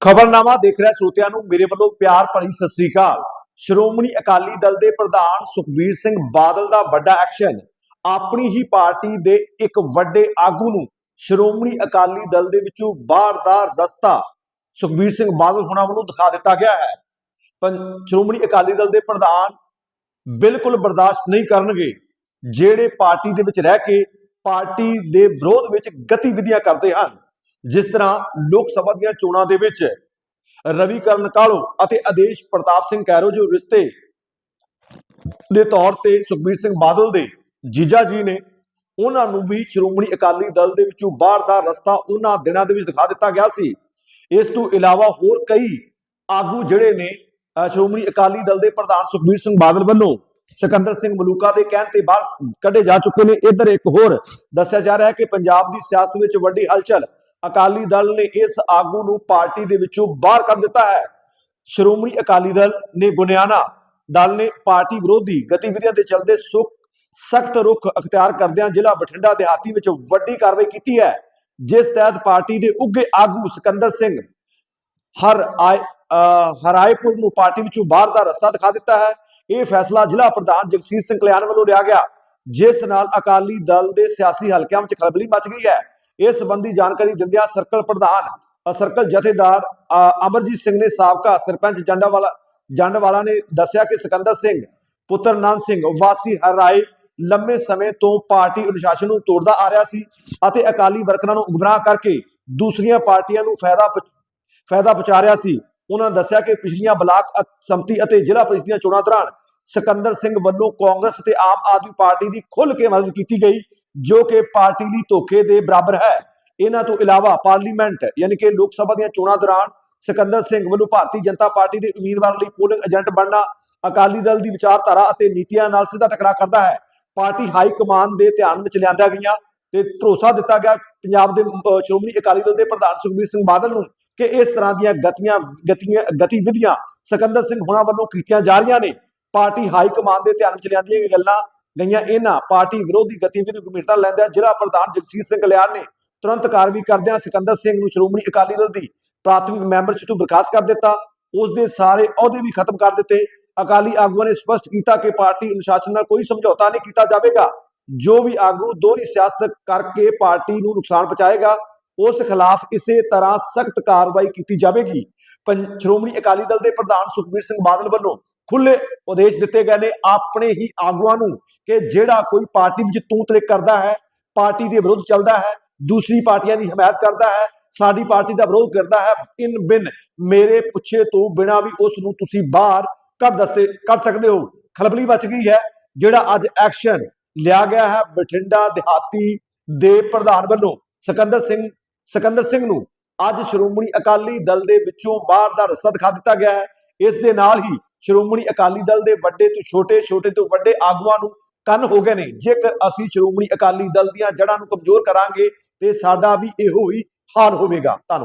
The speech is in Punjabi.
ਖਬਰਨਾਮਾ ਦੇਖ ਰਿਹਾ ਸਰੋਤਿਆਂ ਨੂੰ। ਮੇਰੇ ਵੱਲੋਂ ਪਿਆਰ ਭਰੀ ਸਤਿ ਸ੍ਰੀ ਅਕਾਲ। ਸ਼੍ਰੋਮਣੀ ਅਕਾਲੀ ਦਲ ਦੇ ਪ੍ਰਧਾਨ ਸੁਖਬੀਰ ਸਿੰਘ ਬਾਦਲ ਦਾ ਵੱਡਾ ਐਕਸ਼ਨ। ਆਪਣੀ ਹੀ ਪਾਰਟੀ ਦੇ ਇੱਕ ਵੱਡੇ ਆਗੂ ਨੂੰ ਸ਼੍ਰੋਮਣੀ ਅਕਾਲੀ ਦਲ ਦੇ ਵਿੱਚੋਂ ਬਾਹਰ ਦਾ ਰਸਤਾ ਸੁਖਬੀਰ ਸਿੰਘ ਬਾਦਲ ਹੋਣਾ ਵੱਲੋਂ ਦਿਖਾ ਦਿੱਤਾ ਗਿਆ ਹੈ। ਪੰ- ਸ਼੍ਰੋਮਣੀ ਅਕਾਲੀ ਦਲ ਦੇ ਪ੍ਰਧਾਨ ਬਿਲਕੁਲ ਬਰਦਾਸ਼ਤ ਨਹੀਂ ਕਰਨਗੇ। ਜਿਹੜੇ ਪਾਰਟੀ ਦੇ ਵਿੱਚ ਰਹਿ ਕੇ ਪਾਰਟੀ ਦੇ ਵਿਰੋਧ ਵਿੱਚ ਗਤੀਵਿਧੀਆਂ ਕਰਦੇ ਹਨ ਜਿਸ ਤਰ੍ਹਾਂ ਲੋਕ ਸਭਾ ਦੀਆਂ ਚੋਣਾਂ ਦੇ ਵਿੱਚ ਰਵੀ ਕਰਨ ਕਾਲੋ ਅਤੇ ਆਦੇਸ਼ ਪ੍ਰਤਾਪ ਸਿੰਘ ਕੈਰੋ ਜੋ ਰਿਸ਼ਤੇ ਦੇ ਤੌਰ ਤੇ ਸੁਖਬੀਰ ਸਿੰਘ ਬਾਦਲ ਦੇ ਜੀਜਾ ਜੀ ਨੇ, ਉਹਨਾਂ ਨੂੰ ਵੀ ਸ਼੍ਰੋਮਣੀ ਅਕਾਲੀ ਦਲ ਦੇ ਵਿੱਚੋਂ ਬਾਹਰ ਦਾ ਰਸਤਾ ਉਹਨਾਂ ਦਿਨਾਂ ਦੇ ਵਿੱਚ ਦਿਖਾ ਦਿੱਤਾ ਗਿਆ ਸੀ। ਇਸ ਤੋਂ ਇਲਾਵਾ ਹੋਰ ਕਈ ਆਗੂ ਜਿਹੜੇ ਨੇ ਸ਼੍ਰੋਮਣੀ ਅਕਾਲੀ ਦਲ ਦੇ ਪ੍ਰਧਾਨ ਸੁਖਬੀਰ ਸਿੰਘ ਬਾਦਲ ਵੱਲੋਂ ਸਿਕੰਦਰ ਸਿੰਘ ਮਲੂਕਾ ਦੇ ਕਹਿਣ ਤੇ ਬਾਹਰ ਕੱਢੇ ਜਾ ਚੁੱਕੇ ਨੇ। ਇੱਧਰ ਇੱਕ ਹੋਰ ਦੱਸਿਆ ਜਾ ਰਿਹਾ ਹੈ ਕਿ ਪੰਜਾਬ ਦੀ ਸਿਆਸਤ ਵਿੱਚ ਵੱਡੀ ਹਲਚਲ ਅਕਾਲੀ ਦਲ ਨੇ ਇਸ ਆਗੂ ਨੂੰ ਪਾਰਟੀ ਦੇ ਵਿੱਚੋਂ ਬਾਹਰ ਕਰ ਦਿੱਤਾ ਹੈ। ਸ਼੍ਰੋਮਣੀ ਅਕਾਲੀ ਦਲ ਨੇ ਗੁਨਿਆਣਾ ਦਲ ਨੇ ਪਾਰਟੀ ਵਿਰੋਧੀ ਗਤੀਵਿਧੀਆਂ ਦੇ ਚਲਦੇ ਸੁਖ, ਸਖਤ ਰੁਖ ਅਖਤਿਆਰ ਕਰਦਿਆਂ ਜ਼ਿਲ੍ਹਾ ਬਠਿੰਡਾ ਦਿਹਾਤੀ ਵਿੱਚ ਵੱਡੀ ਕਾਰਵਾਈ ਕੀਤੀ ਹੈ, ਜਿਸ ਤਹਿਤ ਪਾਰਟੀ ਦੇ ਉੱਗੇ ਆਗੂ ਸਿਕੰਦਰ ਸਿੰਘ ਹਰ ਆਏ ਅਹ, ਹਰਾਏਪੁਰ ਨੂੰ ਪਾਰਟੀ ਵਿੱਚੋਂ ਬਾਹਰ ਦਾ ਰਸਤਾ ਦਿਖਾ ਦਿੱਤਾ ਹੈ। ਇਹ ਫੈਸਲਾ ਜ਼ਿਲ੍ਹਾ ਪ੍ਰਧਾਨ ਜਗਸੀਰ ਸਿੰਘ ਕਲਿਆਣ ਵੱਲੋਂ ਲਿਆ ਗਿਆ, ਜਿਸ ਨਾਲ ਅਕਾਲੀ ਦਲ ਦੇ ਸਿਆਸੀ ਹਲਕਿਆਂ ਵਿੱਚ ਖਲਬਲੀ ਮਚ ਗਈ ਹੈ। ਇਸ ਸੰਬੰਧੀ ਜਾਣਕਾਰੀ ਦਿੰਦਿਆਂ ਸਰਕਲ ਪ੍ਰਧਾਨ ਸਰਕਲ ਜਥੇਦਾਰ ਅਮਰਜੀਤ ਸਿੰਘ ਨੇ ਸਾਬਕਾ ਸਰਪੰਚ ਜੰਡਾਵਾਲਾ, ਜੰਡਵਾਲਾ ਨੇ ਦੱਸਿਆ ਕਿ ਸਿਕੰਦਰ ਸਿੰਘ, ਪੁੱਤਰ ਨਾਮ ਸਿੰਘ, ਵਾਸੀ ਹਰਾਏ ਲੰਮੇ ਸਮੇਂ ਤੋਂ ਪਾਰਟੀ ਅਨੁਸ਼ਾਸਨ ਨੂੰ ਤੋੜਦਾ ਆ ਰਿਹਾ ਸੀ ਅਤੇ ਅਕਾਲੀ ਵਰਕਰਾਂ ਨੂੰ ਗੁੰਮਰਾਹ ਕਰਕੇ ਦੂਸਰੀਆਂ ਪਾਰਟੀਆਂ ਨੂੰ ਫਾਇਦਾ ਫਾਇਦਾ ਪਹੁੰਚਾ ਰਿਹਾ ਸੀ। ਉਹਨਾਂ ਦੱਸਿਆ ਕਿ ਪਿਛਲੀਆਂ ਬਲਾਕ ਸੰਮਤੀ ਅਤੇ ਜ਼ਿਲ੍ਹਾ ਪ੍ਰੀਸ਼ਦ ਦੀਆਂ ਚੋਣਾਂ ਦੌਰਾਨ ਸਿਕੰਦਰ ਸਿੰਘ ਵੱਲੋਂ ਕਾਂਗਰਸ ਤੇ ਆਮ ਆਦਮੀ ਪਾਰਟੀ ਦੀ ਖੁੱਲ ਕੇ ਮਦਦ ਕੀਤੀ ਗਈ, ਜੋ ਕਿ ਪਾਰਟੀ ਲਈ ਧੋਖੇ ਦੇ ਬਰਾਬਰ ਹੈ। ਇਹਨਾਂ ਤੋਂ ਇਲਾਵਾ ਪਾਰਲੀਮੈਂਟ, ਯਾਨੀ ਕਿ ਲੋਕ ਸਭਾ ਦੀਆਂ ਚੋਣਾਂ ਦੌਰਾਨ ਸਿਕੰਦਰ ਸਿੰਘ ਵੱਲੋਂ ਭਾਰਤੀ ਜਨਤਾ ਪਾਰਟੀ ਦੇ ਉਮੀਦਵਾਰ ਲਈ ਪੋਲਿੰਗ ਏਜੰਟ ਬਣਨਾ ਅਕਾਲੀ ਦਲ ਦੀ ਵਿਚਾਰਧਾਰਾ ਅਤੇ ਨੀਤੀਆਂ ਨਾਲ ਸਿੱਧਾ ਟਕਰਾਅ ਕਰਦਾ ਹੈ। ਪਾਰਟੀ ਹਾਈ ਕਮਾਨ ਦੇ ਧਿਆਨ ਵਿੱਚ ਲਿਆਂਦਾ ਗਈਆਂ ਤੇ ਭਰੋਸਾ ਦਿੱਤਾ ਗਿਆ ਪੰਜਾਬ ਦੇ ਸ਼੍ਰੋਮਣੀ ਅਕਾਲੀ ਦਲ ਦੇ ਪ੍ਰਧਾਨ ਸੁਖਬੀਰ ਸਿੰਘ ਬਾਦਲ ਨੂੰ ਕਿ ਇਸ ਤਰ੍ਹਾਂ ਦੀਆਂ ਗਤੀਆਂ ਗਤੀਆਂ, ਗਤੀਵਿਧੀਆਂ ਸਿਕੰਦਰ ਸਿੰਘ ਹੁਣਾਂ ਵੱਲੋਂ ਕੀਤੀਆਂ ਜਾ ਰਹੀਆਂ ਨੇ। ਪਾਰਟੀ ਹਾਈ ਕਮਾਨ ਦੇ ਧਿਆਨ ਵਿੱਚ ਲਿਆਂਦੀਆਂ ਗਈਆਂ ਗੱਲਾਂ ਗਈਆਂ। ਇਹਨਾਂ ਪਾਰਟੀ ਵਿਰੋਧੀ ਗਤੀਵਿਧੀ ਗੰਭੀਰਤਾ ਲੈਂਦਿਆਂ ਜ਼ਿਲ੍ਹਾ ਪ੍ਰਧਾਨ ਜਗਸੀਰ ਸਿੰਘ ਕਲਿਆਣ ਨੇ ਤੁਰੰਤ ਕਾਰਵਾਈ ਕਰਦਿਆਂ ਸਿਕੰਦਰ ਸਿੰਘ ਨੂੰ ਸ਼੍ਰੋਮਣੀ ਅਕਾਲੀ ਦਲ ਦੀ ਪ੍ਰਾਥਮਿਕ ਮੈਂਬਰਸ਼ਿਪ ਤੋਂ ਬਰਖਾਸਤ ਕਰ ਦਿੱਤਾ। ਉਸ ਦੇ ਸਾਰੇ ਅਹੁਦੇ ਵੀ ਖਤਮ ਕਰ ਦਿੱਤੇ। ਅਕਾਲੀ ਆਗੂਆਂ ਨੇ ਸਪਸ਼ਟ ਕੀਤਾ ਕਿ ਪਾਰਟੀ ਅਨੁਸ਼ਾਸਨ ਨਾਲ ਕੋਈ ਸਮਝੌਤਾ ਨਹੀਂ ਕੀਤਾ ਜਾਵੇਗਾ। ਜੋ ਵੀ ਆਗੂ ਦੋਹਰੀ ਸਿਆਸਤ ਕਰਕੇ ਪਾਰਟੀ ਨੂੰ ਨੁਕਸਾਨ ਪਹੁੰਚਾਏਗਾ ਉਸ ਖਿਲਾਫ ਇਸੇ ਤਰ੍ਹਾਂ ਸਖਤ ਕਾਰਵਾਈ ਕੀਤੀ ਜਾਵੇਗੀ। ਪੰ- ਸ਼੍ਰੋਮਣੀ ਅਕਾਲੀ ਦਲ ਦੇ ਪ੍ਰਧਾਨ ਸੁਖਬੀਰ ਸਿੰਘ ਬਾਦਲ ਵੱਲੋਂ ਖੁੱਲੇ ਉਦੇਸ਼ ਦਿੱਤੇ ਗਏ ਨੇ ਆਪਣੇ ਹੀ ਆਗੂਆਂ ਨੂੰ ਕਿ ਜਿਹੜਾ ਕੋਈ ਪਾਰਟੀ ਵਿੱਚ ਤੂੰ ਕਰਦਾ ਹੈ, ਪਾਰਟੀ ਦੇ ਵਿਰੁੱਧ ਚੱਲਦਾ ਹੈ, ਦੂਸਰੀ ਪਾਰਟੀਆਂ ਦੀ ਹਮਾਇਤ ਕਰਦਾ ਹੈ, ਸਾਡੀ ਪਾਰਟੀ ਦਾ ਵਿਰੋਧ ਕਰਦਾ ਹੈ, ਇਨ ਬਿਨ ਮੇਰੇ ਪੁੱਛੇ ਤੋਂ ਬਿਨਾ ਵੀ ਉਸ ਨੂੰ ਤੁਸੀਂ ਬਾਹਰ ਕਰ ਦੱਸੇ ਕਰ ਸਕਦੇ ਹੋ। ਖਲਬਲੀ ਬਚ ਗਈ ਹੈ, ਜਿਹੜਾ ਅੱਜ ਐਕਸ਼ਨ ਲਿਆ ਗਿਆ ਹੈ ਬਠਿੰਡਾ ਦਿਹਾਤੀ ਦੇ ਪ੍ਰਧਾਨ ਵੱਲੋਂ। ਸਿਕੰਦਰ ਸਿੰਘ ਸਿਕੰਦਰ ਸਿੰਘ ਨੂੰ ਅੱਜ ਸ਼੍ਰੋਮਣੀ ਅਕਾਲੀ ਦਲ ਦੇ ਵਿੱਚੋਂ ਬਾਹਰ ਦਾ ਰਸਤਾ ਦਿਖਾ ਦਿੱਤਾ ਗਿਆ ਹੈ। ਇਸ ਦੇ ਨਾਲ ਹੀ ਸ਼੍ਰੋਮਣੀ ਅਕਾਲੀ ਦਲ ਦੇ ਵੱਡੇ ਤੋਂ ਛੋਟੇ ਛੋਟੇ ਤੋਂ ਵੱਡੇ ਆਗੂਆਂ ਨੂੰ ਕੰਨ ਹੋ ਗਏ ਨੇ। ਜੇਕਰ ਅਸੀਂ ਸ਼੍ਰੋਮਣੀ ਅਕਾਲੀ ਦਲ ਦੀਆਂ ਜੜ੍ਹਾਂ ਨੂੰ ਕਮਜ਼ੋਰ ਕਰਾਂਗੇ ਤੇ ਸਾਡਾ ਵੀ ਇਹੋ ਹੀ ਹਾਲ ਹੋਵੇਗਾ। ਧੰਨਵਾਦ।